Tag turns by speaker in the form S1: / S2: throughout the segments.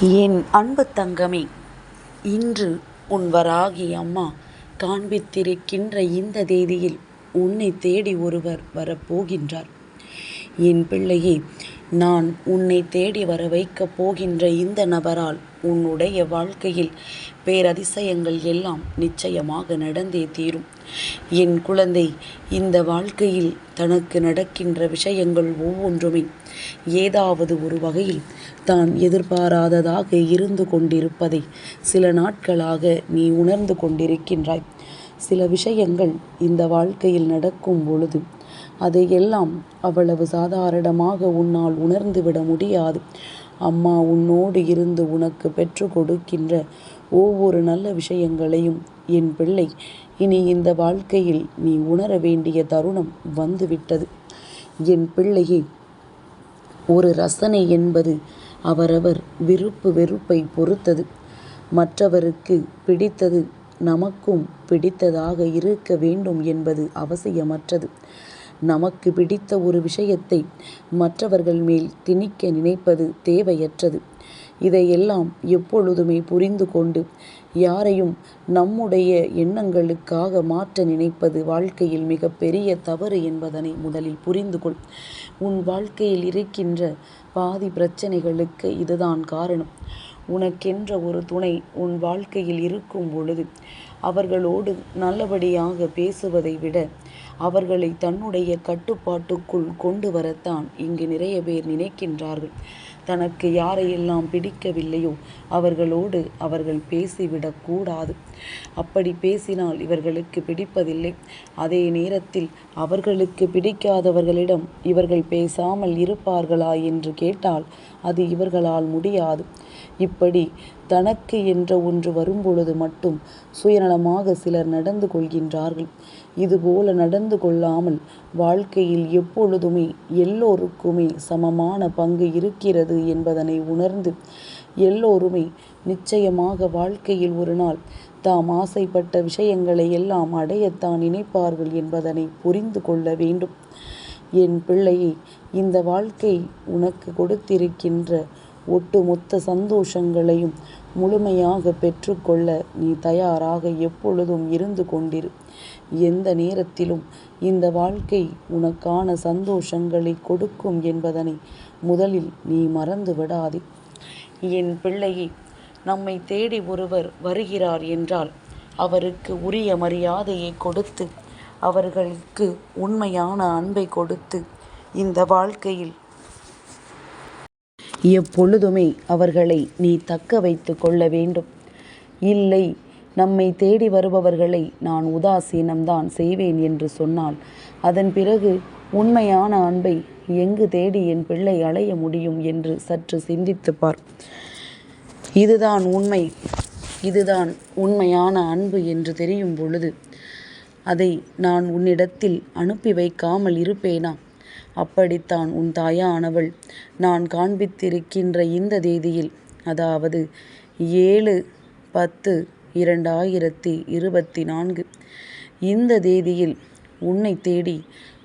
S1: என் அன்பு தங்கமே இன்று உன் வராகி அம்மா காண்பித்திருக்கின்ற இந்த தேதியில் உன்னை தேடி ஒருவர் வரப்போகின்றார். என் பிள்ளையே நான் உன்னை தேடி வர வைக்கப் போகின்ற இந்த நபரால் உன்னுடைய வாழ்க்கையில் பேரதிசயங்கள் எல்லாம் நிச்சயமாக நடந்தே தீரும். என் குழந்தை இந்த வாழ்க்கையில் தனக்கு நடக்கின்ற விஷயங்கள் ஒவ்வொன்றுமே ஏதாவது ஒரு வகையில் தான் எதிர்பாராததாக இருந்து கொண்டிருப்பதை சில நாட்களாக நீ உணர்ந்து கொண்டிருக்கின்றாய். சில விஷயங்கள் இந்த வாழ்க்கையில் நடக்கும் பொழுது அதையெல்லாம் அவ்வளவு சாதாரணமாக உன்னால் உணர்ந்துவிட முடியாது. அம்மா உன்னோடு இருந்து உனக்கு பெற்று கொடுக்கின்ற ஒவ்வொரு நல்ல விஷயங்களையும் என் பிள்ளை இனி இந்த வாழ்க்கையில் நீ உணர வேண்டிய தருணம் வந்துவிட்டது. என் பிள்ளையே ஒரு ரசனை என்பது அவரவர் விருப்பு வெறுப்பை பொறுத்தது. மற்றவருக்கு பிடித்தது நமக்கும் பிடித்ததாக இருக்க வேண்டும் என்பது அவசியமற்றது. நமக்கு பிடித்த ஒரு விஷயத்தை மற்றவர்கள் மேல் திணிக்க நினைப்பது தேவையற்றது. இதையெல்லாம் எப்பொழுதுமே புரிந்து கொண்டு யாரையும் நம்முடைய எண்ணங்களுக்காக மாற்ற நினைப்பது வாழ்க்கையில் மிக பெரிய தவறு என்பதனை முதலில் புரிந்து கொள். உன் வாழ்க்கையில் இருக்கின்ற பாதி பிரச்சனைகளுக்கு இதுதான் காரணம். உனக்கென்ற ஒரு துணை உன் வாழ்க்கையில் இருக்கும் பொழுது அவர்களோடு நல்லபடியாக பேசுவதை விட அவர்களை தன்னுடைய கட்டுப்பாட்டுக்குள் கொண்டு வரத்தான் இங்கு நிறைய பேர் நினைக்கின்றார்கள். தனக்கு யாரையெல்லாம் பிடிக்கவில்லையோ அவர்களோடு அவர்கள் பேசிவிடக்கூடாது அப்படி பேசினால் இவர்களுக்கு பிடிப்பதில்லை. அதே நேரத்தில் அவர்களுக்கு பிடிக்காதவர்களிடம் இவர்கள் பேசாமல் இருப்பார்களா என்று கேட்டால் அது இவர்களால் முடியாது. இப்படி தனக்கு என்ற ஒன்று வரும்பொழுது மட்டும் சுயநலமாக சிலர் நடந்து கொள்கின்றார்கள். இதுபோல நடந்து கொள்ளாமல் வாழ்க்கையில் எப்பொழுதுமே எல்லோருக்குமே சமமான பங்கு இருக்கிறது என்பதனை உணர்ந்து எல்லோருமே நிச்சயமாக வாழ்க்கையில் ஒரு நாள் தாம் ஆசைப்பட்ட விஷயங்களை எல்லாம் அடையத்தான் நினைப்பார்கள் என்பதனை புரிந்து கொள்ள வேண்டும். என் பிள்ளையை இந்த வாழ்க்கை உனக்கு கொடுத்திருக்கின்ற ஒட்டுமொத்த சந்தோஷங்களையும் முழுமையாக பெற்றுக்கொள்ள நீ தயாராக எப்பொழுதும் இருந்து கொண்டிரு. எந்த நேரத்திலும் இந்த வாழ்க்கை உனக்கான சந்தோஷங்களை கொடுக்கும் என்பதனை முதலில் நீ மறந்து விடாதே. என் பிள்ளையை நம்மை தேடி ஒருவர் வருகிறார் என்றால் அவருக்கு உரிய மரியாதையை கொடுத்து அவர்களுக்கு உண்மையான அன்பை கொடுத்து இந்த வாழ்க்கையில் எப்பொழுதுமே அவர்களை நீ தக்க வைத்து கொள்ள வேண்டும். இல்லை நம்மை தேடி வருபவர்களை நான் உதாசீனம்தான் செய்வேன் என்று சொன்னால் அதன் பிறகு உண்மையான அன்பை எங்கு தேடி என் பிள்ளை அலைய முடியும் என்று சற்று சிந்தித்து பார். இதுதான் உண்மை. இதுதான் உண்மையான அன்பு என்று தெரியும் பொழுது அதை நான் உன்னிடத்தில் அனுப்பி வைக்காமல் இருப்பேனா? அப்படித்தான் உன் தாயானவள். நான் காண்பித்திருக்கின்ற இந்த தேதியில் அதாவது ஏழு பத்து இரண்டாயிரத்தி இருபத்தி நான்கு இந்த தேதியில் உன்னை தேடி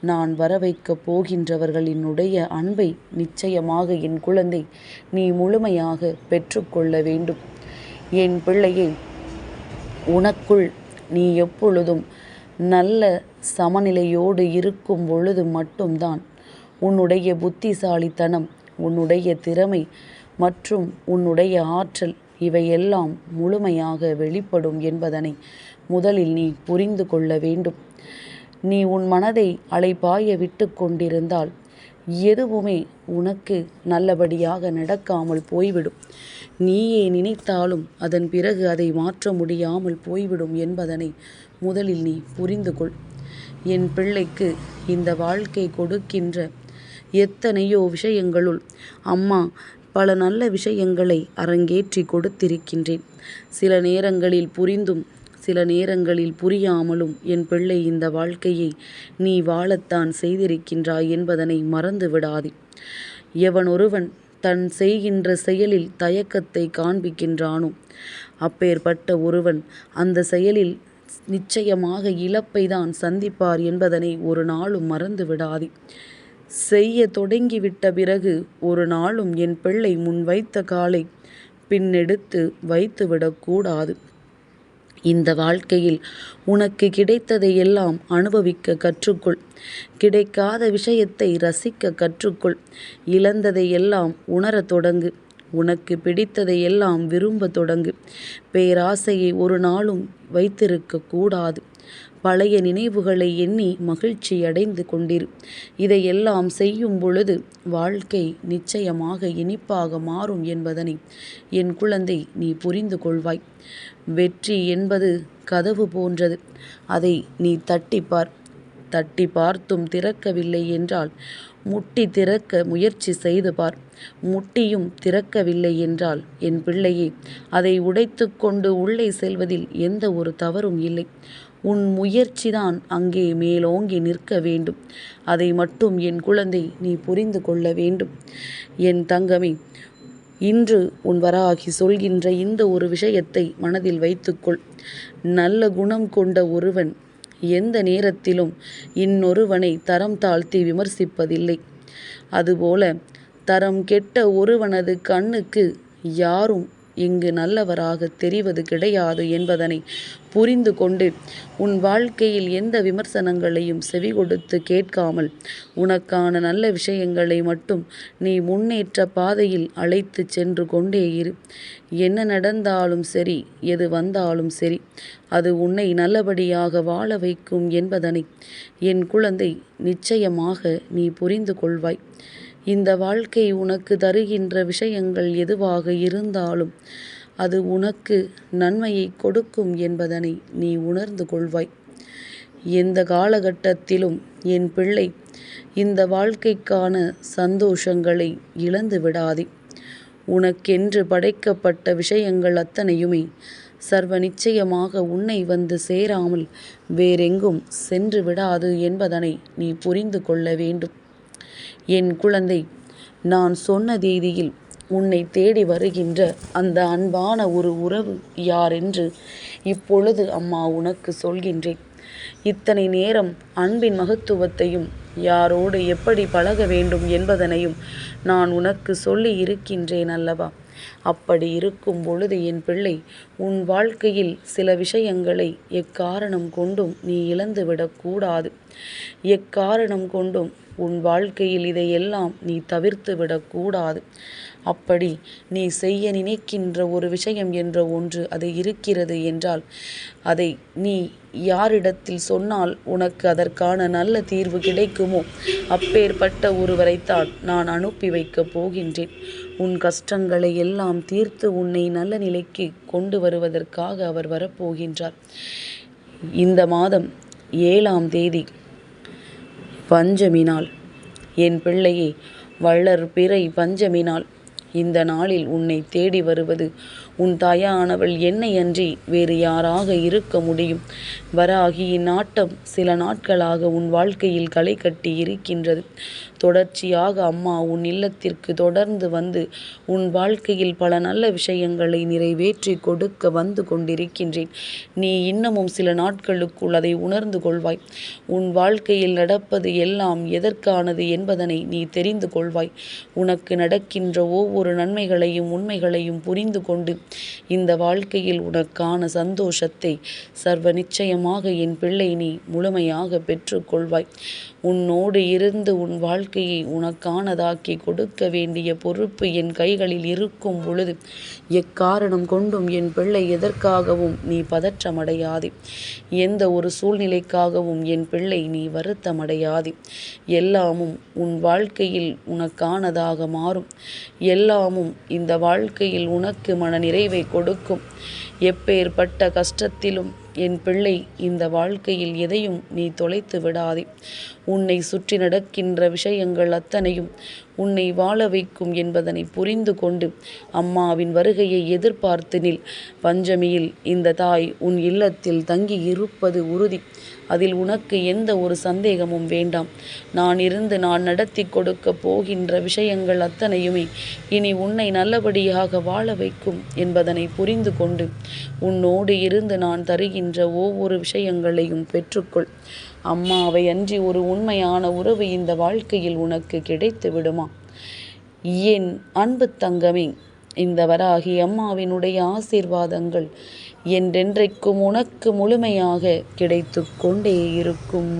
S1: நான் வர வைக்கப் போகின்றவர்களினுடைய அன்பை நிச்சயமாக என் குழந்தை நீ முழுமையாக பெற்றுக்கொள்ள வேண்டும். என் பிள்ளையை உனக்குள் நீ எப்பொழுதும் நல்ல சமநிலையோடு இருக்கும் பொழுது மட்டும்தான் உன்னுடைய புத்திசாலித்தனம் உன்னுடைய திறமை மற்றும் உன்னுடைய ஆற்றல் இவையெல்லாம் முழுமையாக வெளிப்படும் என்பதனை முதலில் நீ புரிந்து கொள்ள வேண்டும். நீ உன் மனதை அலைபாய விட்டு கொண்டிருந்தால் எதுவுமே உனக்கு நல்லபடியாக நடக்காமல் போய்விடும். நீயே நினைத்தாலும் அதன் பிறகு அதை மாற்ற முடியாமல் போய்விடும் என்பதனை முதலில் நீ புரிந்து கொள் என் பிள்ளைக்கு இந்த வாழ்க்கை கொடுக்கின்ற எத்தனையோ விஷயங்களுள். அம்மா பல நல்ல விஷயங்களை அரங்கேற்றி கொடுத்திருக்கின்றேன். சில நேரங்களில் புரிந்தும் சில நேரங்களில் புரியாமலும் என் பிள்ளை இந்த வாழ்க்கையை நீ வாழத்தான் செய்திருக்கின்றாய் என்பதனை மறந்து விடாதே. எவனொருவன் தன் செய்கின்ற செயலில் தயக்கத்தை காண்பிக்கின்றானோ அப்பேற்பட்ட ஒருவன் அந்த செயலில் நிச்சயமாக இழப்பை தான் சந்திப்பார் என்பதனை ஒரு நாளும் மறந்து விடாதே. செய்ய தொடங்கிவிட்ட பிறகு ஒரு நாளும் என் பிள்ளை முன் வைத்த காலை பின்னெடுத்து வைத்துவிடக்கூடாது இந்த வாழ்க்கையில் உனக்கு கிடைத்ததை எல்லாம் அனுபவிக்க கற்றுக்கொள். கிடைக்காத விஷயத்தை ரசிக்க கற்றுக்கொள். இழந்ததை எல்லாம் உணரத் தொடங்கு. உனக்கு பிடித்ததை எல்லாம் விரும்ப தொடங்கு. பேராசையை ஒரு நாளும் வைத்திருக்க கூடாது. பழைய நினைவுகளை எண்ணி மகிழ்ச்சி அடைந்து கொண்டீர். இதையெல்லாம் செய்யும் பொழுது வாழ்க்கை நிச்சயமாக இனிப்பாக மாறும் என்பதனை என் குழந்தை நீ புரிந்து கொள்வாய். வெற்றி என்பது கதவு போன்றது. அதை நீ தட்டிப்பார். தட்டி பார்த்தும் திறக்கவில்லை என்றால் முட்டி திறக்க முயற்சி செய்து பார். முட்டியும் திறக்கவில்லை என்றால் என் பிள்ளையே அதை உடைத்து கொண்டு உள்ளே செல்வதில் எந்த ஒரு தவறும் இல்லை. உன் முயற்சிதான் அங்கே மேலோங்கி நிற்க வேண்டும். அதை மட்டும் என் குழந்தை நீ புரிந்து கொள்ள வேண்டும். என் தங்கமே இன்று உன் வராகி சொல்கின்ற இந்த ஒரு விஷயத்தை மனதில் வைத்துக்கொள். நல்ல குணம் கொண்ட ஒருவன் எந்த நேரத்திலும் இன்னொருவனை தரம் தாழ்த்தி விமர்சிப்பதில்லை. அதுபோல தரம் கெட்ட ஒருவனது கண்ணுக்கு யாரும் இங்கு நல்லவராக தெரிவது கிடையாது என்பதனை புரிந்து கொண்டு உன் வாழ்க்கையில் எந்த விமர்சனங்களையும் செவி கொடுத்து கேட்காமல் உனக்கான நல்ல விஷயங்களை மட்டும் நீ முன்னேற்ற பாதையில் அழைத்து சென்று கொண்டே இரு. என்ன நடந்தாலும் சரி எது வந்தாலும் சரி அது உன்னை நல்லபடியாக வாழ வைக்கும் என்பதனை என் குழந்தை நிச்சயமாக நீ புரிந்து கொள்வாய். இந்த வாழ்க்கை உனக்கு தருகின்ற விஷயங்கள் எதுவாக இருந்தாலும் அது உனக்கு நன்மையை கொடுக்கும் என்பதனை நீ உணர்ந்து கொள்வாய். எந்த காலகட்டத்திலும் என் பிள்ளை இந்த வாழ்க்கைக்கான சந்தோஷங்களை இழந்து விடாதே. உனக்கென்று படைக்கப்பட்ட விஷயங்கள் அத்தனையுமே சர்வ நிச்சயமாக உன்னை வந்து சேராமல் வேறெங்கும் சென்று விடாது என்பதனை நீ புரிந்து கொள்ள வேண்டும். என் குழந்தை நான் சொன்ன தேதியில் உன்னை தேடி வருகின்ற அந்த அன்பான ஒரு உறவு யாரென்று இப்பொழுது அம்மா உனக்கு சொல்கின்றேன். இத்தனை நேரம் அன்பின் மகத்துவத்தையும் யாரோடு எப்படி பழக வேண்டும் என்பதனையும் நான் உனக்கு சொல்லி இருக்கின்றேன் அல்லவா? அப்படி இருக்கும் பொழுது என் பிள்ளை உன் வாழ்க்கையில் சில விஷயங்களை எக்காரணம் கொண்டும் நீ இழந்துவிடக்கூடாது எக்காரணம் கொண்டும் உன் வாழ்க்கையில் இதையெல்லாம் நீ தவிர்த்து விடக்கூடாது அப்படி நீ செய்ய நினைக்கின்ற ஒரு விஷயம் என்ற ஒன்று அது இருக்கிறது என்றால் அதை நீ யாரிடத்தில் சொன்னால் உனக்கு அதற்கான நல்ல தீர்வு கிடைக்குமோ? அப்பேற்பட்ட ஒருவரைத்தான் நான் அனுப்பி வைக்கப் போகின்றேன். உன் கஷ்டங்களை எல்லாம் தீர்த்து உன்னை நல்ல நிலைக்கு கொண்டு வருவதற்காக அவர் வரப்போகின்றார். இந்த மாதம் ஏழாம் தேதி பஞ்சமினால். என் பிள்ளையே வள்ளர் பிறை பஞ்சமினால். இந்த நாளில் உன்னை தேடி வருவது உன் தாயானவள் என்னை அன்றி வேறு யாராக இருக்க முடியும்? வராகியின் நாட்டம் சில நாட்களாக உன் வாழ்க்கையில் களை கட்டி இருக்கின்றது. தொடர்ச்சியாக அம்மா உன் இல்லத்திற்கு தொடர்ந்து வந்து உன் வாழ்க்கையில் பல நல்ல விஷயங்களை நிறைவேற்றி கொடுக்க வந்து கொண்டிருக்கின்றேன். நீ இன்னமும் சில நாட்களுக்குள் அதை உணர்ந்து கொள்வாய். உன் வாழ்க்கையில் நடப்பது எல்லாம் எதற்கானது என்பதனை நீ தெரிந்து கொள்வாய். உனக்கு நடக்கின்ற ஒவ்வொரு நன்மைகளையும் உண்மைகளையும் புரிந்து கொண்டு இந்த வாழ்க்கையில் உனக்கான சந்தோஷத்தை சர்வ நிச்சயமாக என் பிள்ளை நீ முழுமையாக பெற்றுக்கொள்வாய் உன்னோடு இருந்து உன் வாழ்க்கையை உனக்கானதாக்கி கொடுக்க வேண்டிய பொறுப்பு என் கைகளில் இருக்கும் பொழுது எக்காரணம் கொண்டும் என் பிள்ளை எதற்காகவும் நீ பதற்றமடையாதே? எந்த ஒரு சூழ்நிலைக்காகவும் என் பிள்ளை நீ வருத்தமடையாதே? எல்லாமும் உன் வாழ்க்கையில் உனக்கானதாக மாறும். எல்லாமும் இந்த வாழ்க்கையில் உனக்கு மன நிறைவை கொடுக்கும். எப்பேற்பட்ட கஷ்டத்திலும் என் பிள்ளை இந்த வாழ்க்கையில் எதையும் நீ தொலைத்து விடாதே. உன்னை சுற்றி நடக்கின்ற விஷயங்கள் அத்தனையும் உன்னை வாழ வைக்கும் என்பதனை புரிந்து கொண்டு அம்மாவின் வருகையை எதிர்பார்த்து நில். பஞ்சமியில் இந்த தாய் உன் இல்லத்தில் தங்கி இருப்பது உறுதி. அதில் உனக்கு எந்த ஒரு சந்தேகமும் வேண்டாம். நான் இருந்து நான் நடத்தி கொடுக்க போகின்ற விஷயங்கள் அத்தனையுமே இனி உன்னை நல்லபடியாக வாழ வைக்கும் என்பதனை புரிந்து கொண்டு உன்னோடு இருந்து நான் தருகின்ற ஒவ்வொரு விஷயங்களையும் பெற்றுக்கொள். அம்மாவை அன்றி ஒரு உண்மையான உறவு இந்த வாழ்க்கையில் உனக்கு கிடைத்து விடுமா? என் அன்பு தங்கமே இந்த வராகி அம்மாவினுடைய ஆசீர்வாதங்கள் என்றென்றைக்கும் உனக்கு முழுமையாக கிடைத்து கொண்டே இருக்கும்.